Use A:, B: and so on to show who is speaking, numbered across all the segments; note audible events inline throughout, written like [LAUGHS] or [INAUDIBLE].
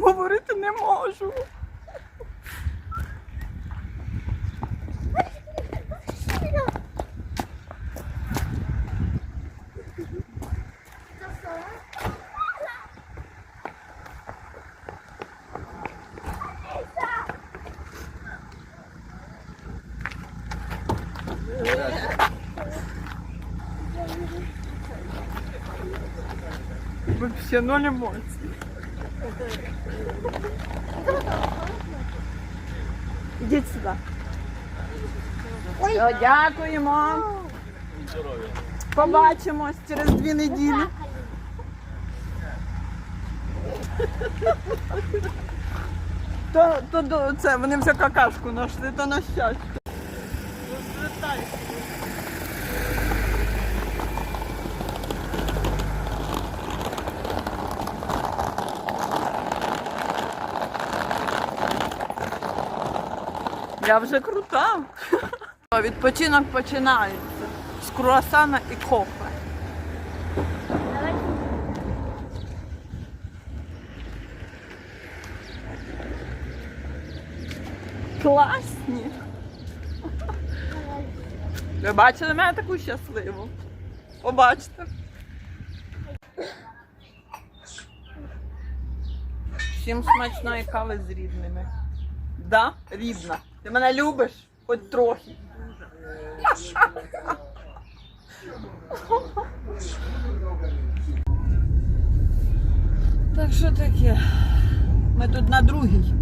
A: говорити не можу. Вообще ноль емоцій. Ідіть сюди. Все, дякуємо. Побачимось через дві неділі. То, то, до- це, вони вже какашку знайшли, то на щастя. Я вже крута. [LAUGHS] Відпочинок починається з круасана і кофе. Класні. Ви бачили мене таку щасливу? Побачите. Всім смачної кави з рідними. Да, рідна. Ти мене любиш? Хоч трохи. Так що таке? Ми тут на другій.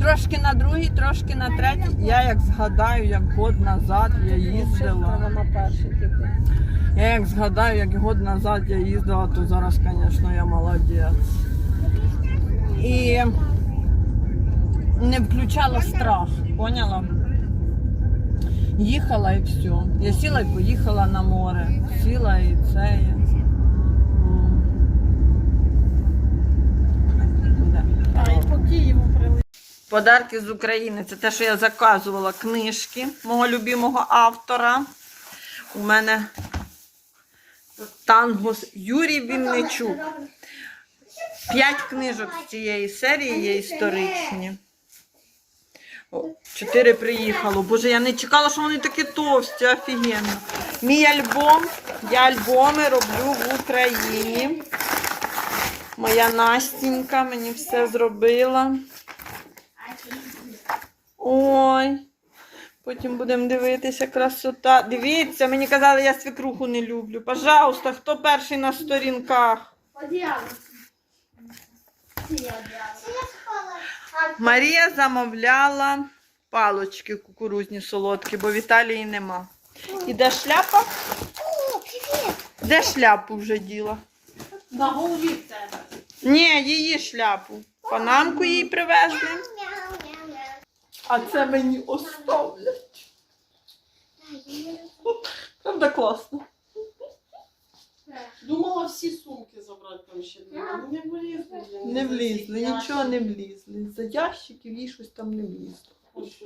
A: Трошки на другій, трошки на третій. Я як згадаю, як год назад я їздила. Я як згадаю, як год назад я їздила, то зараз, звісно, я молодець. Включала страх, поняла? Їхала і все. Я сіла і поїхала на море. Сіла і це. Подарки з України. Це те, що я заказувала книжки мого любимого автора. У мене тангос Юрій Вінничук. П'ять книжок з цієї серії є історичні. О, Чотири приїхало. Боже, я не чекала, що вони такі товсті, офігенно. Мій альбом. Я альбоми роблю в Україні. Моя Настінька мені все зробила. Ой. Потім будемо дивитися красота. Дивіться, мені казали, я свекруху не люблю. Пожалуйста, хто перший на сторінках?
B: Одіяло.
A: Марія замовляла палочки кукурузні солодкі, бо в Італії нема. І де шляпа? Де шляпу вже діла?
C: На голові в тебе.
A: Ні, її шляпу. Панамку їй привезли. А це мені оставлять. Правда класно.
C: Думала всі сумки там ще. Ну, Не влізли.
A: Не влізли, нічого не влізли. За ящиків їй щось там не влізло.
C: Тут.